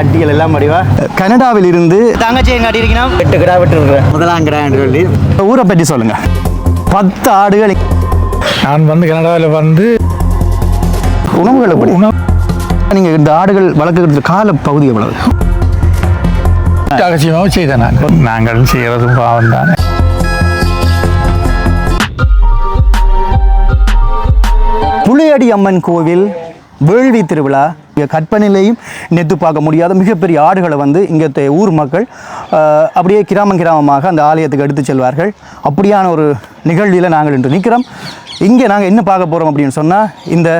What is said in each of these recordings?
அட்டிகள் எல்லாம் படிவா கனடாவில் இருந்து தங்கச்சி எங்க அடிக்கிறீங்கன்னா எட்டு கிடா விட்டுருக்குறேன் முதலாம் கிடான்னு சொல்லி. ஊரை பற்றி சொல்லுங்க. பத்து ஆடுகள். நான் வந்து கனடாவில் வந்து உணவுகள் எப்படி? உணவு நீங்க இந்த ஆடுகள் வளர்க்குறது கால பகுதி எவ்வளவு? ரகசியமாக செய்தேன் நாங்கள் நாங்கள் செய்கிறதும் பாவம் தான். புளியடி அம்மன் கோவில் வேள்வி திருவிழா. இங்கே கற்பனையிலையும் நெத்து பார்க்க முடியாத மிகப்பெரிய ஆடுகளை வந்து இங்கே ஊர் மக்கள் அப்படியே கிராமம் கிராமமாக அந்த ஆலயத்துக்கு எடுத்து செல்வார்கள். அப்படியான ஒரு நிகழ்வில் நாங்கள் இன்று நிற்கிறோம். இங்கே நாங்கள் என்ன பார்க்க போகிறோம் அப்படின்னு சொன்னால் இந்த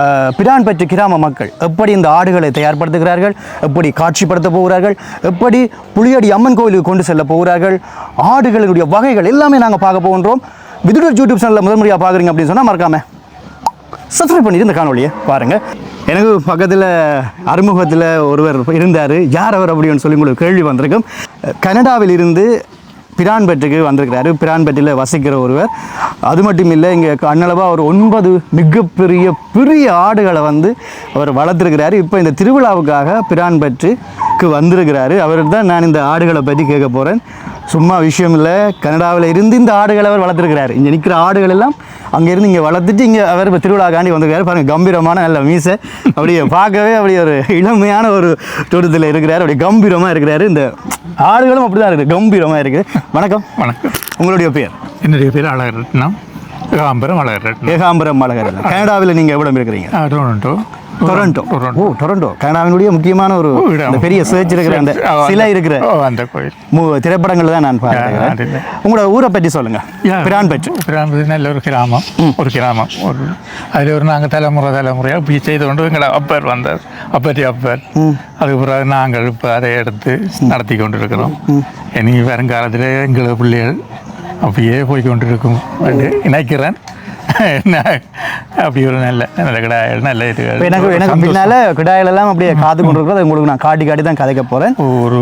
பிரான் பிரான்பற்று கிராம மக்கள் எப்படி இந்த ஆடுகளை தயார்படுத்துகிறார்கள் எப்படி காட்சிப்படுத்த போகிறார்கள் எப்படி புளியடி அம்மன் கோயிலுக்கு கொண்டு செல்ல போகிறார்கள் ஆடுகளுடைய வகைகள் எல்லாமே நாங்கள் பார்க்க போகின்றோம். விதுடர் யூடியூப் சேனலில் முதல் முறையாக பார்க்குறீங்க அப்படின்னு சொன்னால் மறக்காமல் சப்ஸ்கிரைப் பண்ணிட்டு இந்த காணொலியை பாருங்கள் எனக்கு பக்கத்தில் அறிமுகத்தில் ஒருவர் இருந்தார். யார் அவர் அப்படின்னு சொல்லி உங்களுக்கு கேள்வி வந்திருக்கும். கனடாவில் இருந்து பிரான்பெட்டுக்கு வந்திருக்கிறாரு. பிரான்பெட்டில் வசிக்கிற ஒருவர். அது மட்டும் இல்லை இங்கே அண்ணளவாக ஒரு ஒன்பது மிகப்பெரிய பெரிய ஆடுகளை வந்து அவர் வளர்த்துருக்கிறாரு. இப்போ இந்த திருவிழாவுக்காக பிரான்பெட்டுக்கு வந்திருக்கிறாரு. அவர் தான் நான் இந்த ஆடுகளை பற்றி கேட்க போகிறேன் சும்மா விஷயம் இல்லை. கனடாவில் இருந்து இந்த ஆடுகளை அவர் வளர்த்துருக்கிறாரு. இங்கே நிற்கிற ஆடுகள் எல்லாம் அங்கேருந்து இங்கே வளர்த்துட்டு இங்கே அவர் இப்போ திருவிழாக்காண்டி வந்திருக்காரு. பாருங்க கம்பீரமான நல்ல மீசை. அப்படியே பார்க்கவே அப்படியே ஒரு இளமையான ஒரு தோட்டத்தில் இருக்கிறாரு. அப்படியே கம்பீரமாக இருக்கிறாரு. இந்த ஆடுகளும் அப்படி தான் இருக்குது. கம்பீரமாக இருக்குது. வணக்கம். வணக்கம். உங்களுடைய பேர் என்னுடைய பேர் அழகர் ரத்னம் காம்பரம் அழகர் ஏகாம்பரம் மலகர் கனடாவில் நீங்கள் எவ்வளோ இருக்கிறீங்க? டொரண்டோ டொரண்டோ ஓ டொரண்டோ கனடாவினுடைய முக்கியமான ஒரு. அந்த பெரிய சேர்ச் இருக்கிற அந்த ஆ, அந்த- சிலை இருக்கிற ஓ, அந்த கோயில். திரைப்படங்கள் தான் நான் பார்க்கிறேன். உங்களோட ஊரை பற்றி சொல்லுங்க. பிரான் பற்றி பிரான்பது நல்ல ஒரு கிராமம். ஒரு கிராமம். ஒரு அதில் ஒரு நாங்கள் தலைமுறை தலைமுறையாக இப்படி செய்து கொண்டு எங்களை அப்பர் வந்தார். அப்பத்தி அப்பர். அதுக்கு பிறகு நாங்கள் இப்போ அதை எடுத்து நடத்தி கொண்டு இருக்கிறோம் இனி வருங்காலத்தில் எங்கள் பிள்ளைகள் அப்படியே போய் கொண்டு இருக்கும் என்று நினைக்கிறேன். நான் அப்படி ஒரு நல்ல நல்ல கிடாய்கள் நல்ல இது. எனக்கு எனக்கு பின்னால கிடாய்கள் எல்லாம் அப்படியே காத்து கொண்டு இருக்கிறது. உங்களுக்கு நான் காட்டி காட்டி தான் கதைக்க போறேன். ஒரு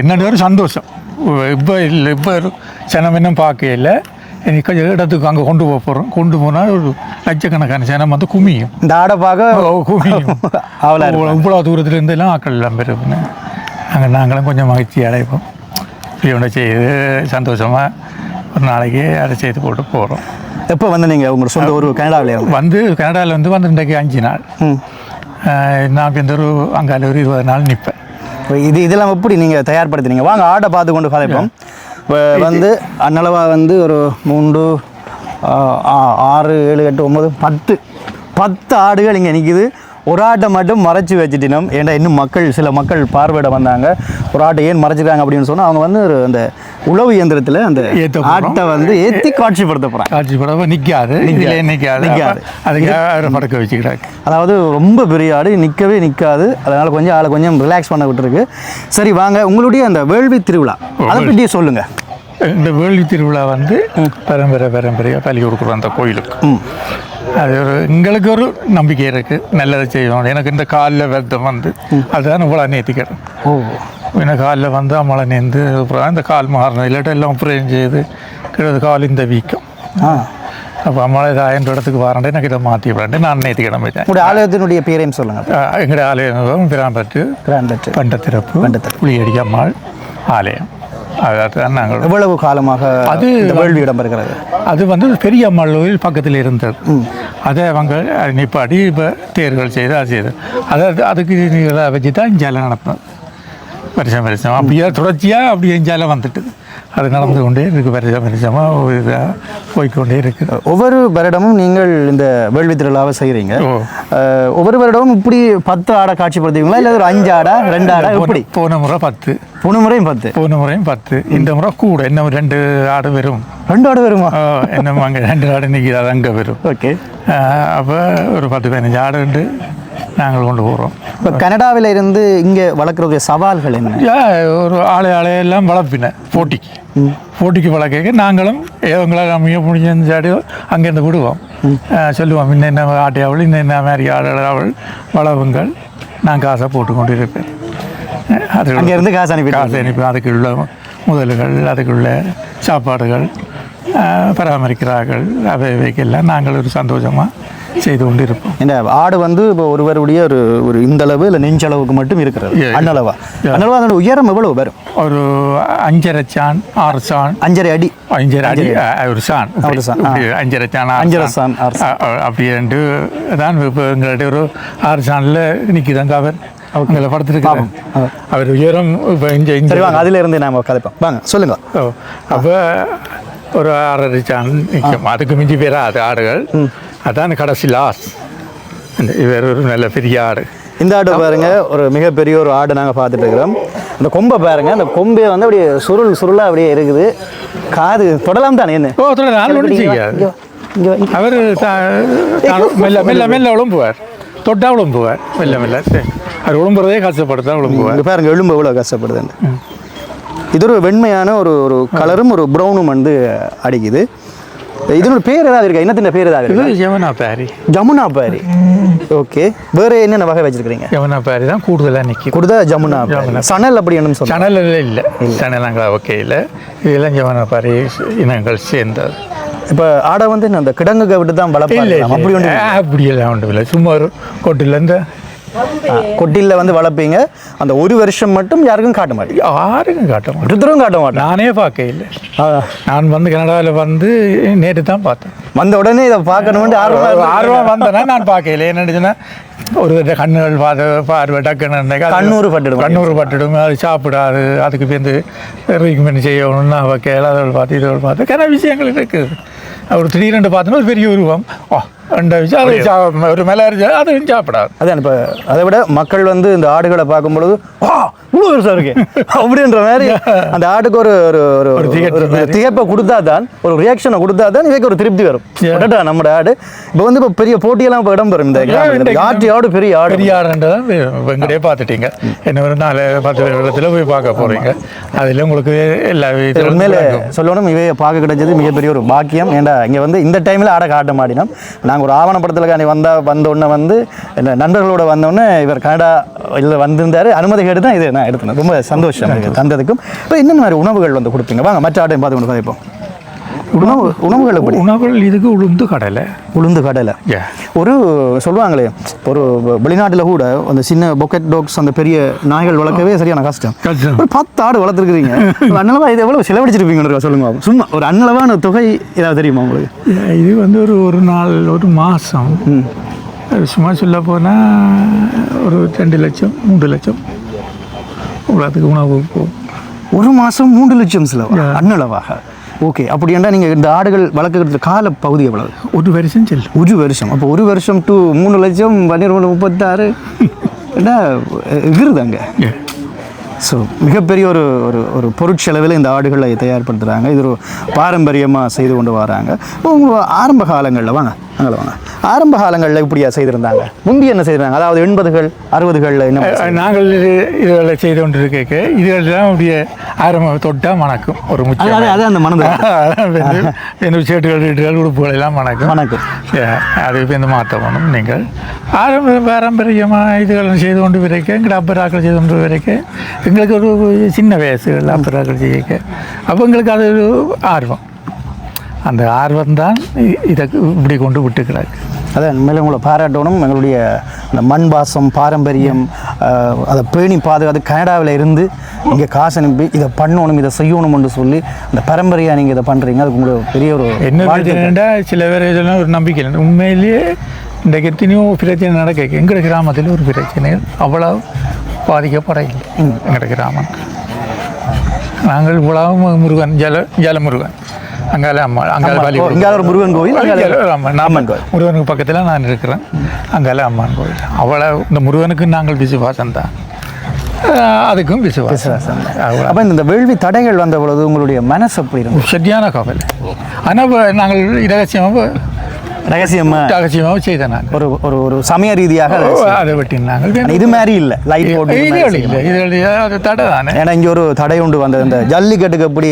என்னென்ன ஒரு சந்தோஷம். இப்போ இல்லை இப்போ சனம் இன்னும் பார்க்கல கொஞ்சம் இடத்துக்கு அங்கே கொண்டு போக போகிறோம் கொண்டு போனால் ஒரு லட்சக்கணக்கான சனம் வந்து குமியும். இந்த ஆடை பார்க்க குமியும். அவளா இவ்வளோ இவ்வளோ தூரத்துல இருந்து எல்லாம் ஆக்கள் எல்லாம் பெருப்புன்னு அங்கே நாங்களும் கொஞ்சம் மகிழ்ச்சி அடைப்போம் இப்படி ஒன்று செய்து சந்தோஷமாக ஒரு நாளைக்கு அதை செய்து போட்டு போகிறோம் எப்போ வந்து நீங்க உங்களோட சொந்த ஊர் கனடாவில் வந்து கனடாவில் வந்து வந்து இன்றைக்கு அஞ்சு நாள். நான் இந்த ஒரு அங்கால ஒரு இருபது நாள் நிற்பேன் இது இதெல்லாம் எப்படி நீங்க தயார்படுத்துறீங்க வாங்க ஆடை பார்த்து கொண்டு கதைப்போம் இப்போ வந்து அன்னளவா வந்து ஒரு மூன்று ஆறு ஏழு எட்டு ஒன்பது பத்து. பத்து ஆடுகள் இங்கே நிற்கிது ஒரு ஆட்டை மட்டும் மறைச்சி வச்சுட்டினோம். ஏன்டா இன்னும் மக்கள் சில மக்கள் பார்வையிட வந்தாங்க. ஒரு ஆட்டை ஏன் மறைச்சிருக்காங்க அப்படின்னு சொன்னால் அவங்க வந்து ஒரு அந்த உழவு இயந்திரத்தில் அந்த. ஆட்டை வந்து ஏற்றி காட்சிப்படுத்த போகிறாங்க காட்சி படம் நிற்காது நிற்காது நிக்காது. அதுக்கு அவரை படுக்க வச்சுக்கிறாங்க? அதாவது ரொம்ப பெரிய ஆடு நிற்கவே நிற்காது அதனால் கொஞ்சம் ஆளை கொஞ்சம் ரிலாக்ஸ் பண்ண விட்டுருக்கு. சரி வாங்க. உங்களுடைய அந்த வேள்வி திருவிழா அதை பற்றி சொல்லுங்கள் இந்த வேள்வி திருவிழா வந்து பரம்பரை பரம்பரையாக பலி கொடுக்குறோம் அந்த கோயிலுக்கு. அது ஒரு எங்களுக்கு ஒரு நம்பிக்கை இருக்குது நல்லதை செய்வோம் எனக்கு இந்த காலில் வெத்தம் வந்து அதுதான் இவ்வளோ நேர்த்திக்கிறேன் ஓ. எனக்கு காலில் வந்து அம்மளை நேர்ந்து அப்புறம் இந்த கால் மாறணும். இல்லாட்டி எல்லாம் ஆப்ரேஷன் செய்து கிடது கால் இந்த வீக்கம். அப்போ அம்மளை ஆயிரம் இடத்துக்கு வரேன் எனக்கு இதை மாற்றி விடேன் நான் போயிட்டேன் உங்களுடைய ஆலயத்தினுடைய பேரையும் சொல்லுங்கள் எங்களுடைய ஆலயம் பிராம்பட்டு கிராண்டட் பண்டத்திறப்பு பண்டத்திறப்பு. புளியடி அம்மாள் ஆலயம். அதான் நாங்கள் எவ்வளவு காலமாக அது வேள்வி இடம்பெறுகிறது? அது வந்து பெரிய அம்மாள் பக்கத்தில் இருந்தது. அதை அவங்க நிப்பாடி இப்போ தேர்கள் செய்து அது செய்து அதை அதுக்கு வச்சு தான் இஞ்சால நடத்தினது வருஷம் வருஷம் அப்படியே தொடர்ச்சியாக அப்படியே இஞ்சால வந்துட்டு அது நடந்து கொண்டே இருக்கு. வருஷம் வருஷமாக இதாக போய்க்கொண்டே இருக்குது ஒவ்வொரு வருடமும் நீங்கள் இந்த வேள்வி திருவிழாவை செய்கிறீங்க ஒவ்வொரு வருடமும் இப்படி பத்து ஆடை காட்சிப்படுத்துவீங்களா? இல்லை ஒரு அஞ்சு ஆடா ரெண்டு ஆடா? எப்படி? போன- முறை பத்து. போன முறையும் பத்து. போன முறையும் பத்து. இந்த முறை கூட. இன்னும் ரெண்டு ஆடு வரும். ரெண்டு ஆடு வருமா? இன்னும் அங்கே ரெண்டு ஆடு நிற்கிது அது அங்கே வரும். ஓகே. அப்போ ஒரு பத்து பதினஞ்சு ஆடு உண்டு நாங்கள் கொண்டு போகிறோம் இப்போ கனடாவில் இருந்து இங்கே வளர்க்குறதுடைய சவால்கள் என்ன? ஒரு ஆளை ஆளையெல்லாம் வளர்ப்பினேன் போட்டிக்கு போட்டிக்கு வளர்க்க நாங்களும் எங்களால் அமைய முடிஞ்ச சாடி அங்கேருந்து விடுவோம். சொல்லுவோம் இன்னென்ன ஆட்டை அவள் இன்னென்ன மாதிரி ஆடல் அவள் வளவுங்கள் நான் காசை போட்டு கொண்டு இருப்பேன் அது அங்கேருந்து காசு அனுப்பிட்டு காசு அனுப்பி அதுக்குள்ள முதல்கள் அதுக்குள்ள சாப்பாடுகள் பராமரிக்கிறார்கள். அவை இவைக்கெல்லாம் நாங்கள் ஒரு சந்தோஷமாக செய்து கொண்டு இருப்போம் இந்த ஆடு வந்து இப்போ ஒருவருடைய ஒரு ஒரு இந்த அளவு இல்லை நெஞ்சளவுக்கு மட்டும் இருக்கிறது. அண்ணளவா அண்ணளவா அதோட உயரம் எவ்வளவு வரும்? ஒரு அஞ்சரை சான் ஆறு சான். அஞ்சரை அடி. அஞ்சரை அடி ஒரு சான். ஒரு சான், அஞ்சரை சான் அஞ்சரை சான், அஹ், அப்படின்ட்டு தான் இப்போ எங்கள்கிட்ட ஒரு ஆறு சானில் நிற்கிதாங்க அவர். உங்களை படுத்துருக்காங்க அவர் உயரம் இப்போ இங்கே சரி இங்கே வாங்க அதுல இருந்து நாம கதைப்போம். வாங்க சொல்லுங்க. அப்போ ஒரு ஆறரை சான் நிற்கும் அதுக்கு மிஞ்சி பேரா அது ஆடுகள். அதான் கடைசி லாஸ் இவர் ஒரு நல்ல பெரிய ஆடு. இந்த ஆடு பாருங்க ஒரு மிகப்பெரிய ஒரு ஆடு நாங்க பார்த்துட்டு இருக்கிறோம் இந்த கொம்பை பாருங்க அந்த கொம்பே வந்து அப்படியே சுருள் சுருளா அப்படியே இருக்குது. காது தொடலாம் தானே என்ன? ஓ ஒன்றும் செய்யாது இங்க. அவர் மெல்ல மெல்ல மெல்ல உழம்புவார் தொட்டா உழம்புவார் மெல்ல மெல்ல. அவர் உழம்புறதே கஷ்டப்படுத்தா உழம்புவார் பாருங்க எலும்பு எவ்வளவு கஷ்டப்படுதுன்னு. இது ஒரு வெண்மையான ஒரு ஒரு கலரும் ஒரு ப்ரௌனும் வந்து அடிக்குது இதனோட பேர் ஏதாவது இருக்கா இன்னத்தின் பேர் ஏதாவது இருக்கா இது யமுனா பாரி ஜமுனா பாரி ஓகே வேற என்னென்ன வகை வச்சிருக்கீங்க யமுனா பாரி தான் கூடுதலாக நிற்கும் கொடுத்தா ஜமுனா சணல் அப்படி என்னன்னு சொல்லுங்க சணலில் இல்லை சணல் நாங்கள் ஓகேயில் இதெல்லாம் யமுனா பாரி இனங்கள் சேர்ந்தது இப்போ ஆடை வந்து என்ன, அந்த கிடங்குக விட்டு தான் இல்லை வளர்ப்பாங்க அப்படி ஒன்று அப்படியெல்லாம் ஒன்றும் இல்லை சும்மா ஒரு கொட்டிலேருந்து கொட்டியில் வந்து வளர்ப்பீங்க. அந்த ஒரு வருஷம் மட்டும் யாருக்கும் காட்ட மாட்டீங்க. யாருக்கும் காட்ட மாட்டேன். ஒருத்தரும் காட்ட மாட்டேன் நானே பார்க்க இல்லை. நான் வந்து கனடாவில் வந்து நேற்று தான் பார்த்தேன். வந்த உடனே இதை பார்க்கணும்னு ஆர்வமா. ஆர்வம் வந்தேன்னா நான் பார்க்கல என்ன சொன்னா ஒரு கண்ணுகள் பார்த்து பார்வை டக்குன்னு கண்ணூறு பட்டுடும். கண்ணூறு பட்டுடும்? அது சாப்பிடாது. அதுக்கு பேருந்து ரிகமெண்ட் செய்யணும்னு அவ கேளாதவள் பார்த்து இதவள் பார்த்து. கன விஷயங்கள் இருக்குது. ஒரு திடீரெண்டு பார்த்தோன்னா ஒரு பெரிய உருவம். ஓ ரெண்டு விஷயம் அது சா- ஒரு மேலே அதுவும் சாப்பிடாது. அதான் இப்போ அதை விட மக்கள் வந்து இந்த ஆடுகளை பார்க்கும் பொழுது வா இவ்வளோ பெருசாக இருக்கு. அப்படின்ற மாதிரி அந்த ஆட்டுக்கு ஒரு ஒரு ஒரு ஒரு திகட்டு ஒரு- ஒரு திகைப்பை கொடுத்தா தான் ஒரு ரியாக்ஷனை கொடுத்தா தான் இவைக்கு ஒரு திருப்தி வரும். அடடா நம்ம ஆடு? இப்போ வந்து இப்போ பெரிய போட்டியெல்லாம் இப்போ இடம் பெறும் இந்த கிராமத்துல. ஆட்டு ஆடு பெரிய ஆடு பெரிய ஆடுன்றது தான் வெங்கடே பார்த்துட்டீங்க. என்ன ஒரு நாலு பத்து வருடத்தில் போய் பார்க்க போகிறீங்க அதில் உங்களுக்கு எல்லா இது உண்மையில சொல்லணும் இவைய பார்க்க கிடைச்சது மிகப்பெரிய ஒரு பாக்கியம். ஏன்டா இங்கே வந்து இந்த டைமில் ஆட காட்ட மாட்டினோம். நாங்கள் ஒரு ஆவணப்படத்தில் காண்டி வந்தா வந்த உடனே வந்து என்ன நண்பர்களோட வந்த உடனே இவர் கனடா இதில் வந்திருந்தாரு. அனுமதி கேட்டு தான் இது நான் எடுத்தேன். ரொம்ப சந்தோஷம். எனக்கு தந்ததுக்கும். இப்போ என்னென்ன மாதிரி உணவுகள் வந்து கொடுப்பீங்க? வாங்க மற்ற ஆட்டையும் பார்த்து கொண்டு கதைப்போம் உணவு உணவுகள் எப்படி உணவுகள் இதுக்கு உளுந்து கடலை. உளுந்து கடலை. ஒரு சொல்லுவாங்களே ஒரு வெளிநாட்டில் கூட அந்த சின்ன பொக்கெட் டாக்ஸ் அந்த பெரிய நாய்கள் வளர்க்கவே சரியான கஷ்டம். ஒரு பத்து ஆடு வளர்த்துருக்குறீங்க. அண்ணளவா இது எவ்வளோ செலவழிச்சிருப்பீங்கன்னு சொல்லுங்க சும்மா ஒரு அண்ணளவான தொகை ஏதாவது தெரியுமா உங்களுக்கு? இது வந்து ஒரு ஒரு நாள் ஒரு மாதம் சும்மா சொல்ல போனால் ஒரு ரெண்டு லட்சம் மூன்று லட்சம். இவ்வளோத்துக்கு உணவு ஒரு மாதம் மூன்று லட்சம் செலவு? அண்ணளவாக ஓகே அப்படின்னா நீங்கள் இந்த ஆடுகள் வளர்க்குறது கால பகுதி எவ்வளவு? ஒரு வருஷம் செல்லும். ஒரு வருஷம். அப்போ ஒரு வருஷம் டு மூணு லட்சம் பன்னிரெண்டு முப்பத்தாறு. என்ன எகிருதாங்க ஸோ மிகப்பெரிய ஒரு ஒரு ஒரு பொருட்செலவில் இந்த ஆடுகளை தயார்படுத்துகிறாங்க இது ஒரு பாரம்பரியமாக செய்து கொண்டு வராங்க. ஆரம்ப காலங்களில் வாங்க அங்கே வாங்க. ஆரம்ப காலங்களில் இப்படியா செய்திருந்தாங்க? முந்தி என்ன செய்திருந்தாங்க? அதாவது எண்பதுகள் அறுபதுகளில் என்ன நாங்கள் இதுகளை செய்து கொண்டு இருக்க இதுகளெல்லாம் அப்படியே ஆரம்ப தொட்டால் மணக்கும். ஒரு முக்கியம் அதான் அந்த மனது இந்த சேட்டுகள் வீட்டுகள் உடுப்புகள் எல்லாம் மணக்கும். வணக்கம் Yeah, அது இப்போ இந்த மாற்றணும் நீங்கள். ஆரம்ப பாரம்பரியமாக இதுகள் செய்து கொண்டு விரைக்க எங்கள் அப்பராக்கள் செய்து கொண்டு விரைக்க எங்களுக்கு ஒரு சின்ன வயசுகள் அப்பராக்கள் செய்ய அப்போ எங்களுக்கு அது ஒரு ஆர்வம். அந்த ஆர்வம் தான் இதை இப்படி கொண்டு விட்டுக்கிறாங்க. அதான் உண்மையில உங்களை பாராட்டணும். எங்களுடைய அந்த மண் வாசம் பாரம்பரியம் அதை பேணி பாதுகாத்து கனடாவில் இருந்து இங்கே காசு அனுப்பி இதை பண்ணணும் இதை செய்யணும்னு சொல்லி அந்த பரம்பரையாக நீங்கள் இதை பண்ணுறீங்க அதுக்கு உங்களுக்கு பெரிய ஒரு என்ன சில பேர் இதெல்லாம் ஒரு நம்பிக்கை இல்லை. உண்மையிலேயே இன்றைக்கு எத்தனையோ பிரச்சனை நடக்க எங்கள் கிராமத்தில் ஒரு பிரச்சனை. அவ்வளவு பாதிக்கப்படவில்லை. எங்கள் கிராமம். நாங்கள் இவ்வளவு முருகன் ஜல ஜலமுருகன். அங்கால அம்மா அங்கால பலி ஒரு முருகன் அம்மன் அம்மன் அம்மன் கோவில். முருகனுக்கு பக்கத்தில் நான் இருக்கிறேன். அங்கால அம்மன் கோவில். அவ்வளோ இந்த முருகனுக்கு நாங்கள் விசுவாசம் தான். அதுக்கும் விசுவாசம். அப்போ இந்த வேள்வி தடைகள் வந்த பொழுது உங்களுடைய மனசு எப்படி இருந்தது? சரியான கவலை. ஆனால் நாங்கள் இரகசியமாக ரகசியமாக ரகசியமாக செய்த நாங்கள் ஒரு ஒரு ஒரு சமய ரீதியாக அதை வெட்டினாங்க இது மாதிரி இல்லை. லைட் போட்டு இல்லை இது அது தடை தானே? ஏன்னா இங்கே ஒரு தடை உண்டு. வந்த இந்த ஜல்லிக்கட்டுக்கு எப்படி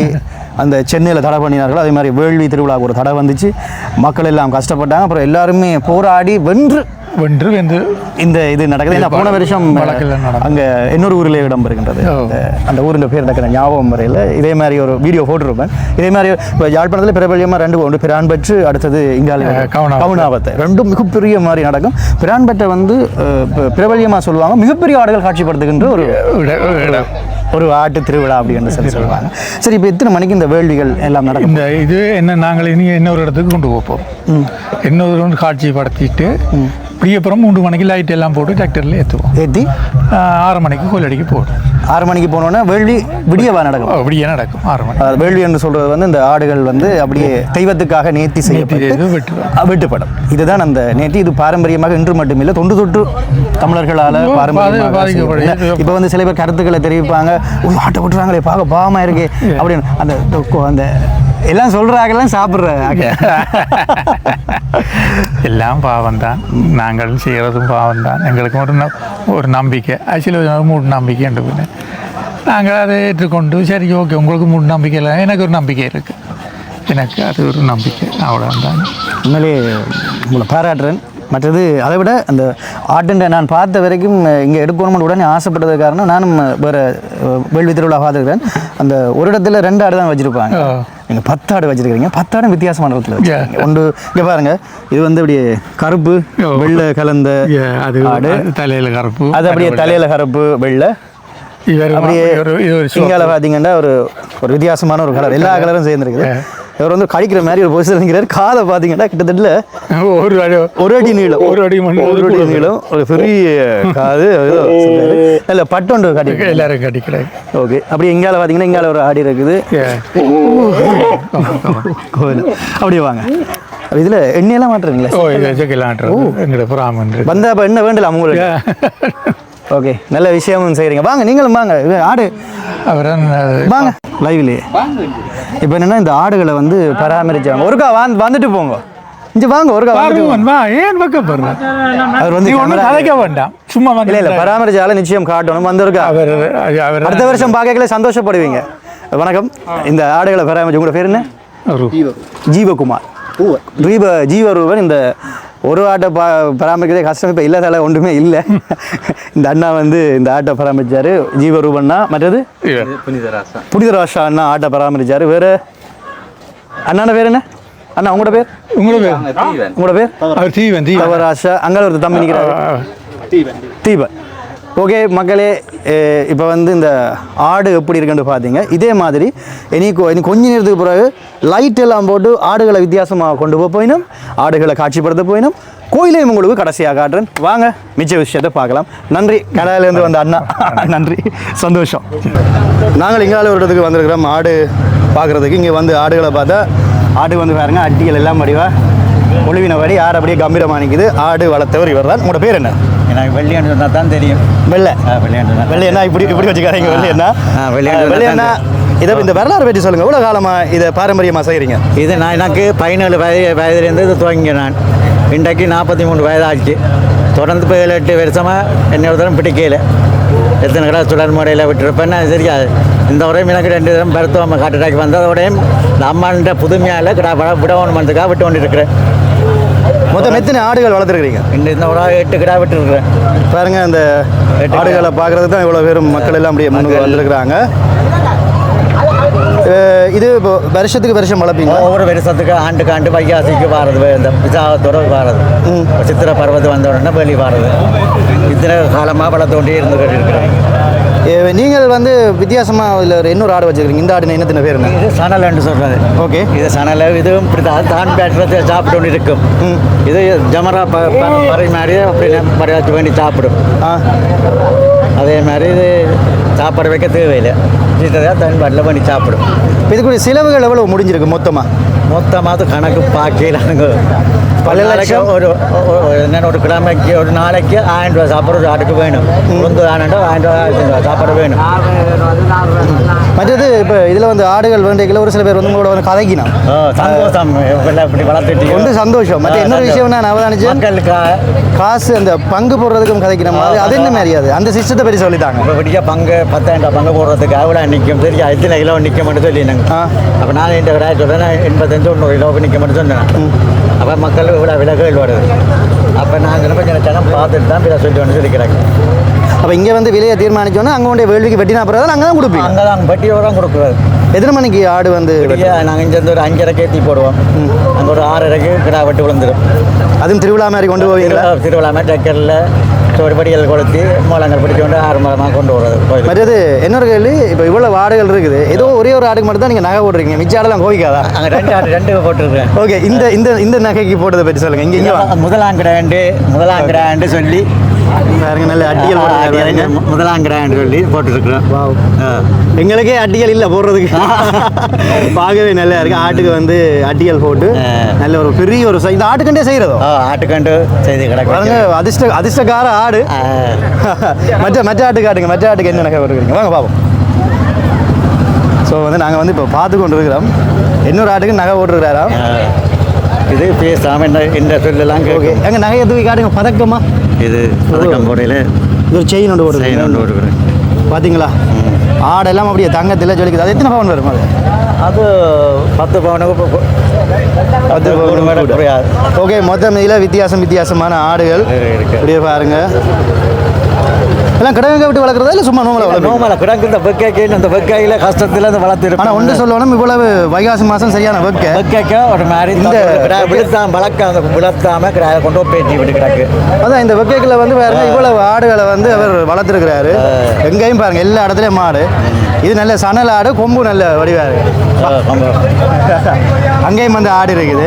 அந்த சென்னையில் தடை பண்ணினார்களோ அதே மாதிரி வேள்வி திருவிழாவுக்கு ஒரு தடை வந்துச்சு. மக்கள் எல்லாம் கஷ்டப்பட்டாங்க. அப்புறம் எல்லாருமே போராடி வென்று வென்று வெந்து இந்த இது நடக்குது. போன வருஷம். அங்கே இன்னொரு ஊரில் இடம் பெறுகின்றது. அந்த ஊரின் பேர் எனக்கு ஞாபகம் வரையில் இதே மாதிரி ஒரு வீடியோ போட்டிருப்பேன். இதே மாதிரி இப்போ யாழ்ப்பாணத்தில் பிரபல்யமாக ரெண்டு ஒன்று பிரான் பெற்று அடுத்தது இங்காலி கவுனாவத்தை. ரெண்டும் மிகப்பெரிய மாதிரி நடக்கும். பிரான் பெற்றை வந்து பிரபல்யமாக சொல்லுவாங்க. மிகப்பெரிய ஆடுகள் காட்சிப்படுத்துகின்ற ஒரு இட- இட- ஒரு ஆட்டு திருவிழா அப்படின்னு சொல்லி சொல்லுவாங்க. சரி இப்போ எத்தனை மணிக்கு இந்த வேள்விகள் எல்லாம் நடக்கும்? இந்த இது என்ன நாங்கள் இனி இன்னொரு இடத்துக்கு கொண்டு போப்போம் இன்னொரு காட்சிப்படுத்திட்டு இப்படி அப்புறம் மூன்று மணிக்கு லைட் எல்லாம் போட்டு டிராக்டரில் ஏற்றுவோம் ஏற்றி ஆறு மணிக்கு கோயிலடிக்கு போடும் ஆறு மணிக்கு போனோன்னா வேள்வி விடியவா நடக்கும். அப்படியே நடக்கும் ஆறு மணி வேள்வி என்று சொல்றது வந்து இந்த ஆடுகள் வந்து அப்படியே தெய்வத்துக்காக நேர்த்தி செய்யப்பட்டு வெட்டுப்படும். இதுதான் அந்த நேர்த்தி. இது பாரம்பரியமாக இன்று மட்டுமில்லை. தொண்டு தொட்டு தமிழர்களால் பாரம்பரியமாக. இப்போ வந்து சில பேர் கருத்துக்களை தெரிவிப்பாங்க. "உய், ஆட்டை விட்டுறாங்களே பார்க்க பாவமா இருக்கே. அப்படின்னு அந்த அந்த எல்லாம் சொல்றாங்கலாம் சாப்பிட்றாங்க எல்லாம் பாவம் தான் நாங்கள் செய்கிறதும் பாவம் தான் எங்களுக்கு ஒரு ஒரு நம்பிக்கை. ஆக்சுவலி மூட நம்பிக்கை உண்டு பின்ன. நாங்கள் அதை ஏற்றுக்கொண்டு சரி ஓகே உங்களுக்கு மூட நம்பிக்கை இல்லை. எனக்கு ஒரு நம்பிக்கை இருக்குது எனக்கு அது ஒரு நம்பிக்கை. அவ்வளோதான் உண்மையிலே உங்களை பாராட்டுறேன். மற்றது அதை விட அந்த ஆட்டுண்ட நான் பார்த்த வரைக்கும் இங்கே எடுக்கணும்னு உடனே ஆசைப்பட்டது காரணம் நானும் வேறு வேள்வி திருவிழா பார்த்துருக்கேன் அந்த ஒரு இடத்துல ரெண்டு ஆடு தான் வச்சுருப்பாங்க. நீங்கள் பத்து ஆடு வச்சிருக்கீங்க பத்து ஆடும் வித்தியாசமான இடத்துல. வச்சிருக்கீங்க. ஒன்று இங்கே பாருங்க. இது வந்து அப்படியே கருப்பு ஓ. வெள்ளை கலந்த அது ஆடு. தலையில் கருப்பு அது அப்படியே தலையில் கருப்பு வெள்ளை. அப்படியே. இங்கால பார்த்தீங்கன்னா ஒரு ஒரு வித்தியாசமான ஒரு கலர் எல்லா கலரும் சேர்ந்துருக்குது. இவர் வந்து கடிக்கிற மாதிரி ஒரு பொசிஷன் நிற்கிறார் காதை பார்த்தீங்கன்னா கிட்டத்தட்ட ஒரு அடி ஒரு அடி நீளம். ஒரு அடி ஒரு அடி நீளம். ஒரு பெரிய காது. இல்ல பட்டொண்டு காட்டி எல்லாரும் கட்டிக்கிறாங்க ஓகே அப்படி இங்கால பார்த்தீங்கன்னா இங்கால ஒரு ஆடி இருக்குது. கோவில் அப்படியே வாங்க. இதுல எண்ணெயெல்லாம் மாட்டுறீங்களே? ஓ இது செக்கலான்றது எங்களோட பிராமன் இருக்கு. வந்தா அப்ப என்ன வேண்டலாம் உங்களுக்கு ஓகே நல்ல விஷயமும் செய்றீங்க. வாங்க நீங்களும் வாங்க. இது ஆடு வாங்க. லைவ்லயே இப்போ என்னன்னா இந்த ஆடுகளை வந்து பராமரிச்சாங்க ஒருக்கா வந்து வந்துட்டு போங்க. இங்க வாங்க ஒருக்கா. வா ஏன் வைக்கப்படுற அவர் வந்து கதைக்க வேண்டாம். சும்மா வந்து இல்ல இல்ல பராமரிச்சால நிச்சயம் காட்டணும். வந்திருக்கா அவர் அவர் அடுத்த வருஷம் பார்க்கல சந்தோஷப்படுவீங்க. வணக்கம். இந்த ஆடுகளை பராமரிச்சு உங்களோட பேர் என்ன? ஒரு ஜீவகுமார். ஜீவ ஜீவரூபன் இந்த ஒரு ஆட்டை பா பராமரிக்கிறதே கஷ்டம். இப்போ இல்லாதால ஒன்றுமே இல்லை. இந்த அண்ணா வந்து இந்த ஆட்டை பராமரிச்சாரு. ஜீவரூபன்னா மற்றது? இவர். புனிதராஷா அண்ணா ஆட்டை பராமரிச்சாரு. வேற? அண்ணாண்ட பேர் என்ன? அண்ணா உங்களோட பேர்? உங்களோட பேர்? உங்களோட பேர்? அவர் தீவன் தீவன். அங்கே ஒரு தம்பி நிற்கிறாரு தீபன் ஓகே மக்களே இப்போ வந்து இந்த ஆடு எப்படி இருக்குன்னு பார்த்தீங்க இதே மாதிரி இனி இனி கொஞ்ச நேரத்துக்கு பிறகு லைட் எல்லாம் போட்டு ஆடுகளை வித்தியாசமாக கொண்டு போக போயினும் ஆடுகளை காட்சிப்படுத்த போயினும் கோயிலையும் உங்களுக்கு கடைசியாக காட்டுறேன். வாங்க மிச்ச விஷயத்தை பார்க்கலாம். நன்றி. கடையிலேருந்து வந்த அண்ணா. நன்றி. சந்தோஷம். நாங்கள் இங்கால ஒரு இடத்துக்கு வந்திருக்கிறோம். ஆடு பார்க்குறதுக்கு. இங்கே வந்து ஆடுகளை பார்த்தா ஆடு வந்து பாருங்கள் அட்டிகள் எல்லாம் வடிவா ஒளிவினபடி ஆடு அப்படியே கம்பீரமாக நிற்குது ஆடு வளர்த்தவர் இவர் தான் உங்களோட பேர் என்ன? எனக்கு வெள்ளியாண்டு சொன்னா தான் தெரியும். வெள்ளை. வெள்ளியாண்டு சொன்னா. வெள்ளை என்ன? இப்படி இப்படி வச்சுக்காதீங்க. வெள்ளையண்ணா வெள்ளை என்ன? தான் இதை இந்த வரலாறு பற்றி சொல்லுங்க. எவ்வளோ காலமாக இதை பாரம்பரியமாக செய்கிறீங்க இது நான் எனக்கு பதினேழு வயது வயதுலேருந்து இது துவங்கிய நான். இன்றைக்கு நாற்பத்தி மூணு வயது ஆச்சு தொடர்ந்து இப்போ ஏழு எட்டு வருஷமாக என்ன ஒரு தரம் பிடிக்கல. எத்தனை கடை சுடர் முறையில் விட்டுருப்பேன் நான் தெரியாது. இந்த முறையும் எனக்கு ரெண்டு தரம் மருத்துவம் காட்டுறாக்கி வந்ததோடையும் இந்த அம்மாண்ட புதுமையால் கிடா விட விடணுமன்றதுக்காக விட்டு கொண்டு இருக்கிறேன் மொத்தம் எத்தனை ஆடுகள் வளர்த்துருக்கிறீங்க? இந்த இந்த ஒரு எட்டு கிடா விட்டுருக்குறேன். பாருங்க அந்த எட்டு ஆடுகளை பார்க்கறது தான் இவ்வளோ பேரும் மக்கள் எல்லாம் அப்படியே முன்னுக்கு வந்திருக்கிறாங்க. இது இப்போ வருஷத்துக்கு வருஷம் வளர்ப்பீங்க ஒவ்வொரு வருஷத்துக்கு ஆண்டுக்கு ஆண்டு வைகாசிக்கு வாரது இந்த விசாகத்தோட வாரது. சித்திர பருவத்து வந்த உடனே வெளி வாரது. இத்தனை காலமாக வளர்த்தோண்டே இருந்துக்கிட்டு இருக்கிறேன் அஹ் நீங்கள் வந்து வித்தியாசமாக இதில் ஒரு இன்னொரு ஆடு வச்சுருக்கீங்க. இந்த ஆடு என்ன பேர் என்ன? இது சணல்னு சொல்கிறது ஓகே. இது சணல் இதுவும் இப்படி தான். தான் பேட்டத்தை சாப்பிட்டு கொண்டு இருக்கும். இது ஜமரா ப பறை மாதிரி அப்படி பறையாச்சு வேண்டி சாப்பிடும். ஆ. அதே மாதிரி இது சாப்பாடு வைக்க தேவையில்லை. இதுதான் தன் பாட்டில் பண்ணி சாப்பிடும். இதுக்குரிய செலவுகள் எவ்வளோ முடிஞ்சிருக்கு மொத்தமாக மொத்தமாக கணக்கு பார்க்கலாங்க பல லட்சம் ஒரு ஒரு- ஒரு என்னென்ன ஒரு கிழமைக்கு ஒரு நாளைக்கு ஆயிரம் ரூபாய் சாப்பாடு ஒரு ஆட்டுக்கு வேணும் உளுந்து ஆனண்டோ ஆயிரம் ரூபாய் ஆயிரத்தி ரூபாய் சாப்பாடு வேணும் மற்றது இப்போ இதில் வந்து ஆடுகள் வேண்டிய ஒரு சில பேர் வந்து உங்களோட வந்து கதைக்கினா சந்தோஷம் இப்படி வளர்த்துட்டீங்க ஒன்று சந்தோஷம் மற்ற இன்னொரு விஷயம் நான் அவதானிச்சேன் மக்களுக்கு காசு அந்த பங்கு போடுறதுக்கும் கதைக்கிற மாதிரி அது என்ன மாதிரி அது அந்த சிஸ்டத்தை பற்றி சொல்லிட்டாங்க இப்போ விடிய பங்கு பத்தாயிரம் ரூபாய் பங்கு போடுறதுக்கு அவ்வளோ நிற்கும் தெரியும் எத்தனை கிலோ நிற்க மட்டும் சொல்லினாங்க ஆ. அப்போ நான் இந்த விட சொல்கிறேன் எண்பத்தஞ்சு தொண்ணூறு கிலோ நிற்க மட்டும் சொன்னேன் அப்போ மக்கள் இவ்வளோ விலகுகள் வருது அப்போ நாங்கள் கொஞ்சம் ஜனம் பார்த்துட்டு தான் பிற சொல்லி ஒன்று இருக்கிறாங்க அப்போ இங்கே வந்து விலையை தீர்மானிச்சோன்னா அங்கே கொண்டு வேள்விக்கு வெட்டினா பிறகு தான் அங்கே தான் கொடுப்பீங்க? அங்கே தான் வட்டியோட தான் கொடுக்குறாரு. எத்தனை மணிக்கு ஆடு வந்து நாங்கள் இங்கேருந்து ஒரு அஞ்சரைக்கு ஏற்றி போடுவோம். அங்கே ஒரு ஆறரைக்கு கிடா வெட்டி விழுந்துடும் அதுவும் திருவிழா மாதிரி கொண்டு போவீங்களா? திருவிழா திருவிழாமே டக்கரில் சோடிப்படிகள் கொளுத்தி மூலங்கள் பிடிச்சி கொண்டு ஆறு கொண்டு வர்றது கோயில் மற்றது இன்னொரு கேள்வி இப்போ இவ்வளோ ஆடுகள் இருக்குது. ஏதோ ஒரே ஒரு ஆடுக்கு மட்டும் தான் நீங்கள் நகை போடுறீங்க மிச்ச ஆடெல்லாம் கோவிக்காதா? அங்கே ரெண்டு ஆடு ரெண்டு போட்டிருக்கேன் ஓகே இந்த இந்த இந்த நகைக்கு போட்டதை பற்றி சொல்லுங்கள் இங்கே முதலாம் கிராண்டு முதலாம் கிராண்டு சொல்லி பாருங்க நல்ல போட்டுருக்காங்க மு- முதலாம் கிராண்டு சொல்லி போட்டுருக்குறோம். ஆ. எங்களுக்கே அட்டியல் இல்லை போடுறதுக்கு. பார்க்கவே நல்லா இருக்கு. ஆட்டுக்கு வந்து அட்டியல் போட்டு. நல்ல ஒரு பெரிய ஒரு இந்த ஆட்டுக்கண்டே செய்கிறதோ ஆட்டுக்கண்டு செய்து கிடக்கு. அதிர்ஷ்ட அதிர்ஷ்டக்கார ஆடு. மற்ற மற்ற ஆட்டுக்கு ஆட்டுங்க மற்ற ஆட்டுக்கு என்ன நகை வருகிறீங்க வாங்க பார்ப்போம் ஸோ வந்து நாங்கள் வந்து இப்போ பார்த்து கொண்டு இருக்கிறோம் இன்னொரு ஆட்டுக்கு நகை போட்டுருக்கிறாராம். ஆ. இது பேசாம இந்த இந்த சொல்லலாம் ஓகே எங்கள் நகையை தூக்கி காட்டுங்க பதக்கமா. இது பதக்கம் போடையில் இது ஒரு செயின் ஒன்று செய்யணும் போடுறது போட்டுக்கிறேன் பார்த்தீங்களா ஆடெல்லாம் அப்படியே தங்கத்தில் ஜொலிக்குது. அது எத்தனை பவுன் வரும் அது? அது பத்து பவுனுக்கு பத்து பவுன் ஓகே மொத்தம் இதில் வித்தியாசம் வித்தியாசமான ஆடுகள். இப்படியே பாருங்க. எல்லாம் கிடங்க விட்டு வளர்க்குறதா இல்லை சும்மா நோமலை வளர்க்குறோம் நோமலை கிடக்கு இந்த வெக்கைக்கு இந்த வெக்கையில் கஷ்டத்தில் இந்த வளர்த்து ஆனால் ஒன்று சொல்லணும் இவ்வளவு வைகாசி மாதம் சரியான வெக்க. வெக்கைக்க ஒரு மாதிரி இந்த விழுத்தாம வளர்க்க அந்த விழுத்தாம கிடாய கொண்டு போய் பேட்டி விட்டு கிடக்கு. அதான் இந்த வெக்கைக்கில் வந்து பாருங்க இவ்வளவு ஆடுகளை வந்து அவர் வளர்த்துருக்கிறாரு. எங்கேயும் பாருங்க எல்லா இடத்துலையும் மாடு. இது நல்ல சணல் ஆடு கொம்பு நல்ல வடிவா இருக்கு. ஆ, ஆமா. அங்கேயும் வந்து ஆடு இருக்குது.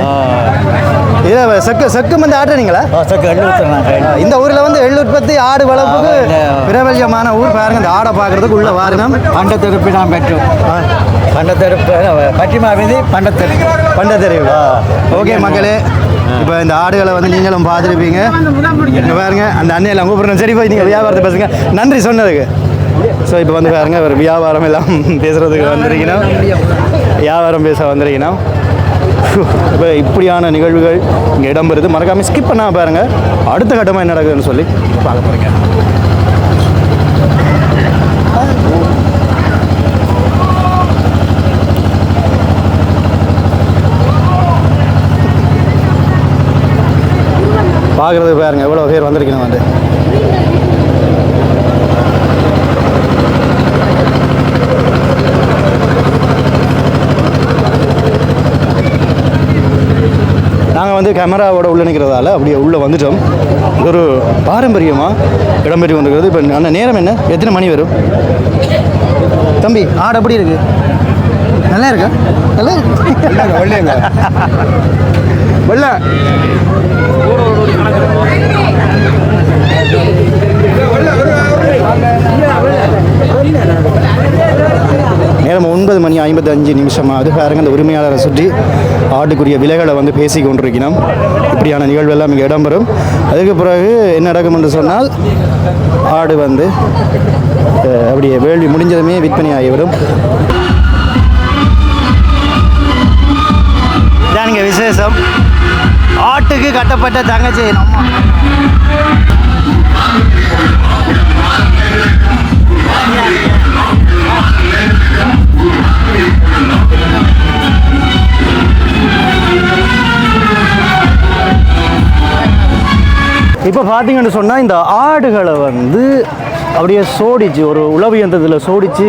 இதில் செக்கு செக்கு வந்து ஆடுறீங்களா ஆ, சக்கு எள்ளு ஊத்துறாங்க. இந்த ஊரில் வந்து எள்ளு உற்பத்தி ஆடு வளர்ப்புக்கு. பிரபல்யமான ஊர் பாருங்க இந்த ஆடை பார்க்கறதுக்கு உள்ள வாரினம் பண்டத்தெருப்பு நான் பெற்றோம். பண்டத்தெருப்பு பட்டிமா வீதி பண்டத்தெருப்பு. பண்ட தெரியும் ஓகே மக்களே இப்போ இந்த ஆடுகளை வந்து நீங்களும் பார்த்துருப்பீங்க. இங்க பாருங்க அந்த அண்ணையெல்லாம் கூப்பிடுறேன் சரி போய் நீங்கள் வியாபாரத்தை பேசுங்க. நன்றி சொன்னதுக்கு. ஸோ இப்போ வந்து பாருங்க ஒரு வியாபாரம் எல்லாம் பேசுகிறதுக்கு வந்திருக்கணும். வியாபாரம் பேச வந்திருக்கணும். இப்போ இப்படியான நிகழ்வுகள் இங்கே இடம்பெறுது. மறக்காமல் ஸ்கிப் பண்ணால் பாருங்கள் அடுத்த கட்டமாக என்ன நடக்குதுன்னு சொல்லி பார்க்க போகிறீங்க பார்க்குறது பாருங்க எவ்வளோ பேர் வந்திருக்கணும் வந்து. நாங்கள் வந்து கேமராவோட உள்ள நிற்கிறதால அப்படியே உள்ளே வந்துட்டோம். ஒரு பாரம்பரியமாக இடம்பெற்று கொண்டிருக்கிறது. இப்போ அந்த நேரம் என்ன? எத்தனை மணி வரும்? தம்பி ஆடு எப்படி இருக்கு? நல்லா இருக்கா? நல்லா இருக்கு. வெள்ளை நேரம் ஒன்பது மணி நிமிஷமாக அஞ்சு பாருங்க அந்த உரிமையாளரை சுற்றி ஆட்டுக்குரிய விலைகளை வந்து பேசி கொண்டிருக்கிறோம். இப்படியான நிகழ்வெல்லாம் இங்கே இடம்பெறும். அதுக்கு பிறகு என்ன நடக்கும் என்று சொன்னால் ஆடு வந்து அப்படியே வேள்வி முடிஞ்சதுமே விற்பனை ஆகிவிடும். இதானுங்க விசேஷம். ஆட்டுக்கு கட்டப்பட்ட தங்கச்சி. நம்ம இப்போ பார்த்தீங்கன்னு சொன்னால் இந்த ஆடுகளை வந்து அப்படியே சோடிச்சு ஒரு உளவு இயந்திரத்தில் சோடிச்சு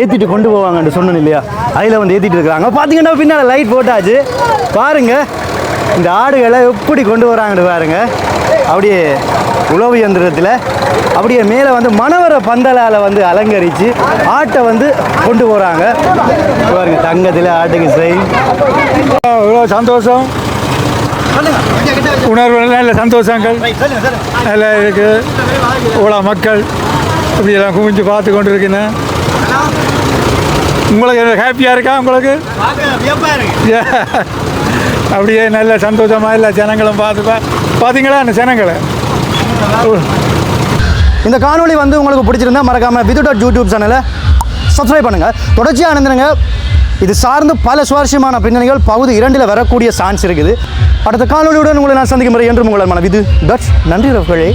ஏற்றிட்டு கொண்டு போவாங்கன்னு சொன்னேன் இல்லையா? அதில் வந்து ஏற்றிட்டு இருக்கிறாங்க. பார்த்தீங்கன்னா பின்னால் லைட் போட்டாச்சு. பாருங்க இந்த ஆடுகளை எப்படி கொண்டு வராங்கன்னு பாருங்க. அப்படியே உழவு இயந்திரத்தில் அப்படியே மேலே வந்து மணவர பந்தலால் வந்து அலங்கரித்து ஆட்டை வந்து கொண்டு போகிறாங்க பாருங்க தங்கத்தில் ஆட்டுக்கு செய் இவ்வளோ சந்தோஷம். உணர்வு நல்ல சந்தோஷங்கள். நல்லா இருக்கு. இவ்வளோ மக்கள் இப்படியெல்லாம் குவிஞ்சு பார்த்து கொண்டு இருக்கேன் உங்களுக்கு ஹாப்பியாக இருக்கா உங்களுக்கு? அப்படியே நல்ல சந்தோஷமாக இல்லை ஜனங்களும் பார்த்துப்பா பார்த்தீங்களா அந்த ஜனங்களை? இந்த காணொலி வந்து உங்களுக்கு பிடிச்சிருந்தா மறக்காம விது டாட் யூடியூப் சேனலை சப்ஸ்கிரைப் பண்ணுங்கள் தொடர்ச்சியாக அணிந்துருங்க இது சார்ந்து பல சுவாரஸ்யமான பின்னணிகள் பகுதி இரண்டில் வரக்கூடிய சான்ஸ் இருக்குது. அடுத்த காணொலியுடன் உங்களை நான் சந்திக்கும் முறை என்று உங்களை மன விது டாட் நன்றி ரவுகளே.